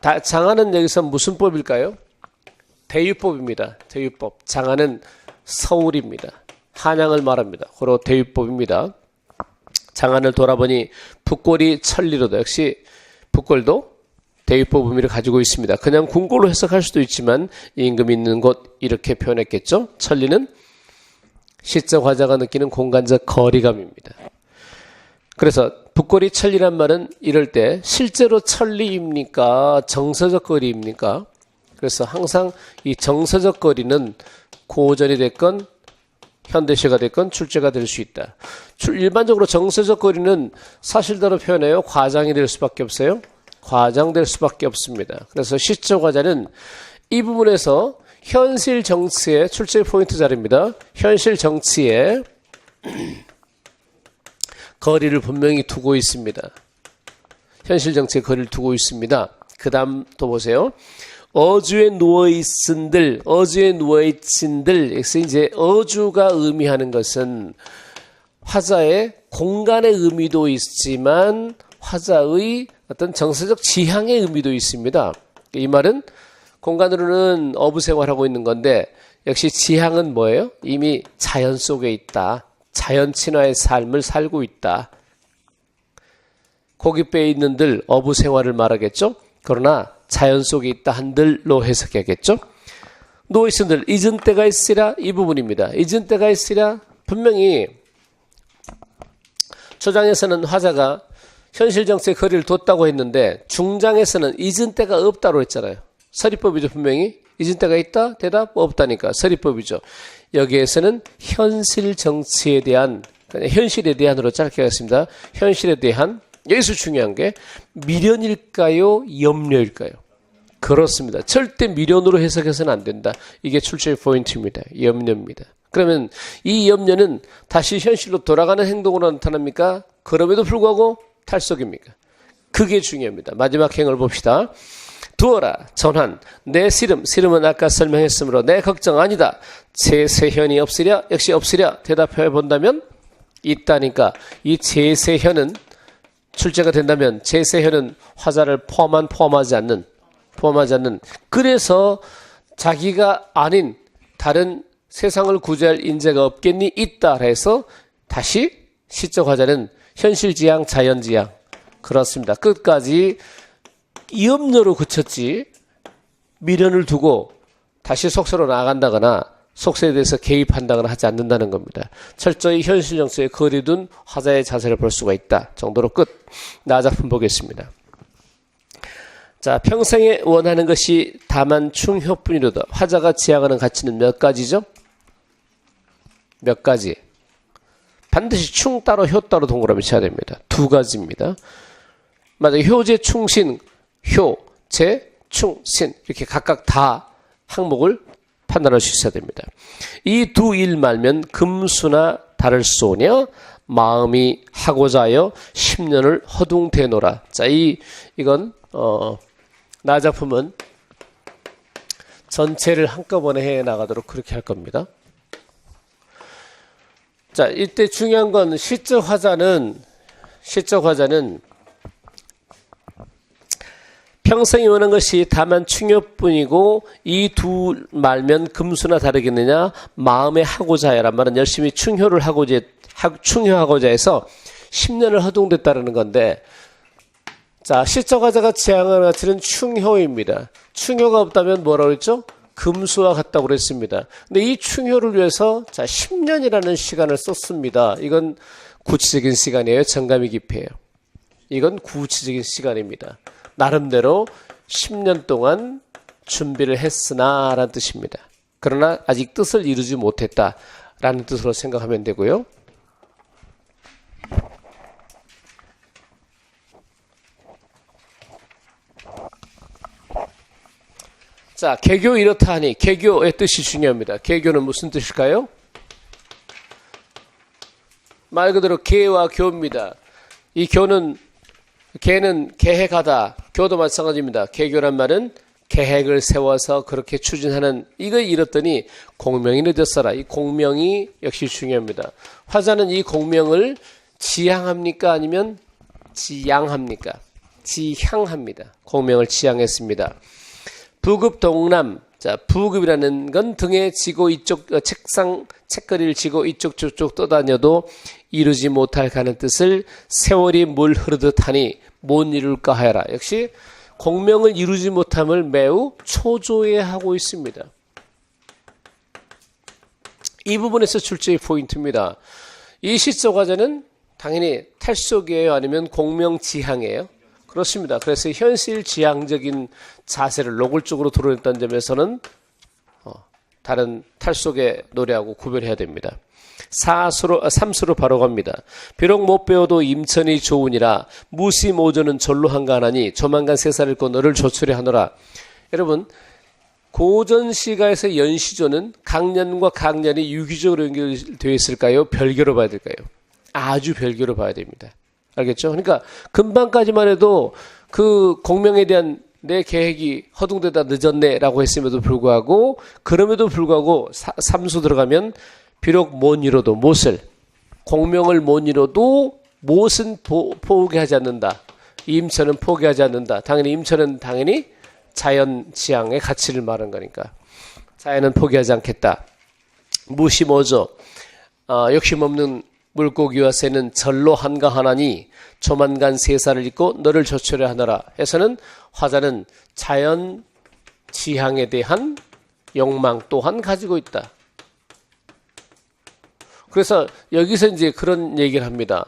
다, 장하는 여기서 무슨 법일까요? 대유법입니다. 대유법. 장하는 서울입니다. 한양을 말합니다. 고로 대유법입니다. 장안을 돌아보니 북골이 천리로도 역시 북골도 대유법 의미를 가지고 있습니다. 그냥 궁골로 해석할 수도 있지만 임금 있는 곳 이렇게 표현했겠죠. 천리는 시적 화자가 느끼는 공간적 거리감입니다. 그래서 북골이 천리란 말은 이럴 때 실제로 천리입니까? 정서적 거리입니까? 그래서 항상 이 정서적 거리는 고전이 됐건 현대시가 됐건 출제가 될 수 있다. 일반적으로 정서적 거리는 사실대로 표현해요. 과장이 될 수밖에 없어요. 과장될 수밖에 없습니다. 그래서 시적 과자는 이 부분에서 현실 정치의 출제 포인트 자리입니다. 현실 정치의 거리를 분명히 두고 있습니다. 현실 정치의 거리를 두고 있습니다. 그 다음 또 보세요. 어주에 누워있은들, 어주에 누워있은들, 여기서 이제 어주가 의미하는 것은 화자의 공간의 의미도 있지만 화자의 어떤 정서적 지향의 의미도 있습니다. 이 말은 공간으로는 어부 생활하고 있는 건데 역시 지향은 뭐예요? 이미 자연 속에 있다. 자연 친화의 삶을 살고 있다. 고깃배에 있는들 어부 생활을 말하겠죠? 그러나 자연 속에 있다 한들로 해석해야겠죠? 누워있은들 잊은 때가 있으라 이 부분입니다. 잊은 때가 있으라 분명히 초장에서는 화자가 현실 정치의 거리를 뒀다고 했는데 중장에서는 잊은 때가 없다고 했잖아요. 서리법이죠 분명히 잊은 때가 있다 대답 없다니까 서리법이죠. 여기에서는 현실 정치에 대한 현실에 대한으로 짧게 하겠습니다. 현실에 대한 여기서 중요한 게 미련일까요 염려일까요? 그렇습니다. 절대 미련으로 해석해서는 안 된다. 이게 출제의 포인트입니다. 염려입니다. 그러면 이 염려는 다시 현실로 돌아가는 행동으로 나타납니까? 그럼에도 불구하고 탈속입니까? 그게 중요합니다. 마지막 행을 봅시다. 두어라. 전한. 내 씨름. 씨름은 아까 설명했으므로 내 걱정 아니다. 제세현이 없으랴 역시 없으랴 대답해 본다면 있다니까. 이 제세현은 출제가 된다면 제세현은 화자를 포함한 포함하지 않는 포함하지 않는. 그래서 자기가 아닌 다른 세상을 구제할 인재가 없겠니? 있다. 해서 다시 시적 화자는 현실지향 자연지향. 그렇습니다. 끝까지 이 염료로 그쳤지 미련을 두고 다시 속세로 나간다거나 속세에 대해서 개입한다거나 하지 않는다는 겁니다. 철저히 현실 정서에 거리둔 화자의 자세를 볼 수가 있다 정도로 끝. 나 작품 보겠습니다. 자, 평생에 원하는 것이 다만 충효뿐이로다. 화자가 지향하는 가치는 몇 가지죠? 몇 가지? 반드시 충 따로 효 따로 동그라미 쳐야 됩니다. 두 가지입니다. 맞아 효제 충신, 효, 제, 충, 신 이렇게 각각 다 항목을 판단할 수 있어야 됩니다. 이 두 일 말면 금수나 다를 쏘냐 마음이 하고자 하여 10년을 허둥대노라. 자, 이 이건 어 나 작품은 전체를 한꺼번에 해 나가도록 그렇게 할 겁니다. 자, 이때 중요한 건 시적 화자는 시적 화자는 평생이 오는 것이 다만 충효뿐이고 이 두 말면 금수나 다르겠느냐 마음에 하고자 해란 말은 열심히 충효를 하고자 충효하고자 해서 10년을 허둥댔다는 건데 자 시적 화자가 지향하는 가치는 충효입니다. 충효가 없다면 뭐라고 했죠? 금수와 같다고 그랬습니다. 근데 이 충효를 위해서 자 10년이라는 시간을 썼습니다. 이건 구체적인 시간이에요. 정감이 깊해요. 이건 구체적인 시간입니다. 나름대로 10년 동안 준비를 했으나 라는 뜻입니다. 그러나 아직 뜻을 이루지 못했다 라는 뜻으로 생각하면 되고요. 자, 개교 이렇다 하니 개교의 뜻이 중요합니다. 개교는 무슨 뜻일까요? 말 그대로 개와 교입니다. 이 교는 개는 계획하다. 교도 마찬가지입니다. 개교란 말은 계획을 세워서 그렇게 추진하는 이걸 잃었더니 공명이 늦었어라. 이 공명이 역시 중요합니다. 화자는 이 공명을 지향합니까? 아니면 지양합니까? 지향합니다. 공명을 지향했습니다. 부급 동남 자 부급이라는 건 등에 지고 이쪽 어, 책상 책거리를 지고 이쪽 저쪽 떠다녀도 이루지 못할 가는 뜻을 세월이 물 흐르듯 하니 못 이룰까 하여라. 역시 공명을 이루지 못함을 매우 초조해하고 있습니다. 이 부분에서 출제의 포인트입니다. 이 시적 과제는 당연히 탈속이에요, 아니면 공명지향이에요. 그렇습니다. 그래서 현실 지향적인 자세를 노골적으로 드러냈다는 점에서는 어, 다른 탈속의 노래하고 구별해야 됩니다. 사수로, 아, 삼수로 바로 갑니다. 비록 못 배워도 임천이 좋으니라 무시 모조는 절로 한가하니 조만간 세살을 고 너를 조출해 하노라. 여러분 고전 시가에서 연시조는 강년과 강년이 유기적으로 연결되어 있을까요? 별개로 봐야 될까요? 아주 별개로 봐야 됩니다. 알겠죠? 그러니까 금방까지만 해도 그 공명에 대한 내 계획이 허둥대다 늦었네라고 했음에도 불구하고 그럼에도 불구하고 사- 삼수 들어가면 비록 못 이뤄도 못을 공명을 못 이뤄도 못은 포, 포기하지 않는다. 임천은 포기하지 않는다. 당연히 임천은 당연히 자연 지향의 가치를 말한 거니까 자연은 포기하지 않겠다. 무시 뭐죠? 아, 욕심 없는 물고기와 새는 절로 한가하나니 조만간 세살을 잊고 너를 조철해 하노라 해서는 화자는 자연 지향에 대한 욕망 또한 가지고 있다. 그래서 여기서 이제 그런 얘기를 합니다.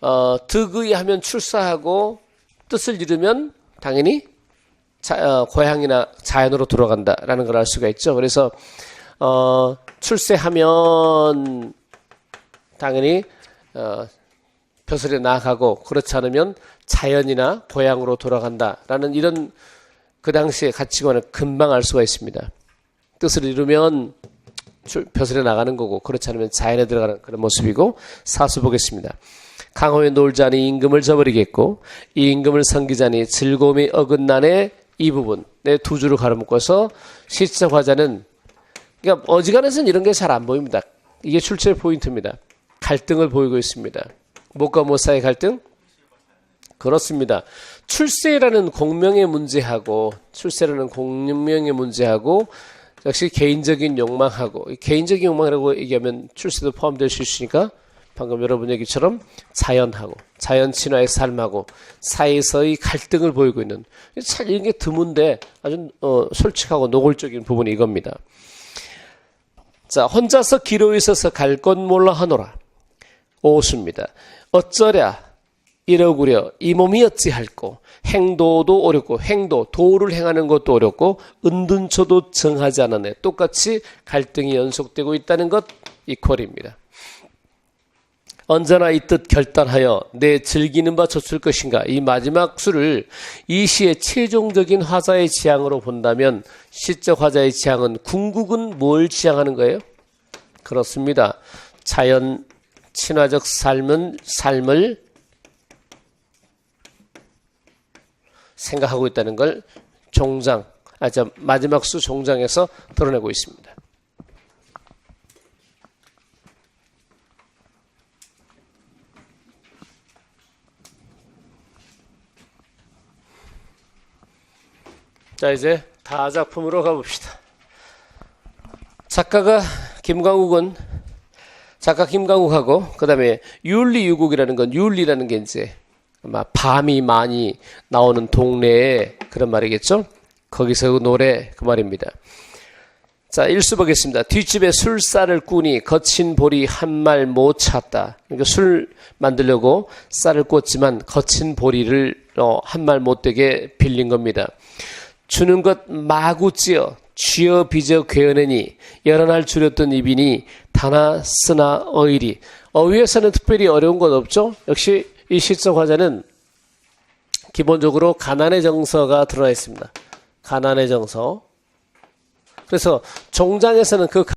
어, 득의 하면 출사하고 뜻을 이루면 당연히 자, 어, 고향이나 자연으로 돌아간다라는 걸 알 수가 있죠. 그래서 어, 출세하면 당연히 어, 벼슬에 나아가고 그렇지 않으면 자연이나 고향으로 돌아간다라는 이런 그 당시의 가치관을 금방 알 수가 있습니다. 뜻을 이루면 출- 벼슬에 나가는 거고 그렇지 않으면 자연에 들어가는 그런 모습이고 사수 보겠습니다. 강호에 놀자니 임금을 저버리겠고 이 임금을 섬기자니 즐거움이 어긋나네 이 부분 내두 줄을 가로묶어서 시적 화자는 그러니까 어지간해서는 이런 게 잘 안 보입니다. 이게 출제 포인트입니다. 갈등을 보이고 있습니다. 못과 못 사이의 갈등? 그렇습니다. 출세라는 공명의 문제하고 출세라는 공명의 문제하고 역시 개인적인 욕망하고 이 개인적인 욕망이라고 얘기하면 출세도 포함될 수 있으니까 방금 여러분 얘기처럼 자연하고 자연 친화의 삶하고 사이에서의 갈등을 보이고 있는 참 이런 게 드문데 아주 어, 솔직하고 노골적인 부분이 이겁니다. 자 혼자서 기로 있어서 갈것 몰라 하노라 오수입니다. 어쩌랴 이러구려 이 몸이 어찌 할꼬 행도도 어렵고 행도 도를 행하는 것도 어렵고 은둔처도 정하지 않았네 똑같이 갈등이 연속되고 있다는 것 이퀄입니다. 언제나 이 뜻 결단하여 내 즐기는 바 젖을 것인가 이 마지막 수를 이 시의 최종적인 화자의 지향으로 본다면 시적 화자의 지향은 궁극은 뭘 지향하는 거예요? 그렇습니다. 자연 친화적 삶은 삶을 생각하고 있다는 걸 종장, 아, 저 마지막 수 종장에서 드러내고 있습니다. 자, 이제 다 작품으로 가봅시다. 작가가 김광욱은 작가 김광욱하고 그다음에 윤리유국이라는 건 윤리라는 게 이제 아마 밤이 많이 나오는 동네에 그런 말이겠죠. 거기서 그 노래 그 말입니다. 자, 일수 보겠습니다. 뒷집에 술쌀을 꾸니 거친 볼이 한말못 찼다. 그러니까 술 만들려고 쌀을 꽂지만 거친 보리를 어, 한말 못 되게 빌린 겁니다. 주는 것 마구 찌어 쥐어 빚어 괴어내니 날 줄였던 입이니 다나 쓰나 어일이 어휘에서는 특별히 어려운 건 없죠. 역시 이 시적 화자는 기본적으로 가난의 정서가 드러나 있습니다. 가난의 정서. 그래서 종장에서는 그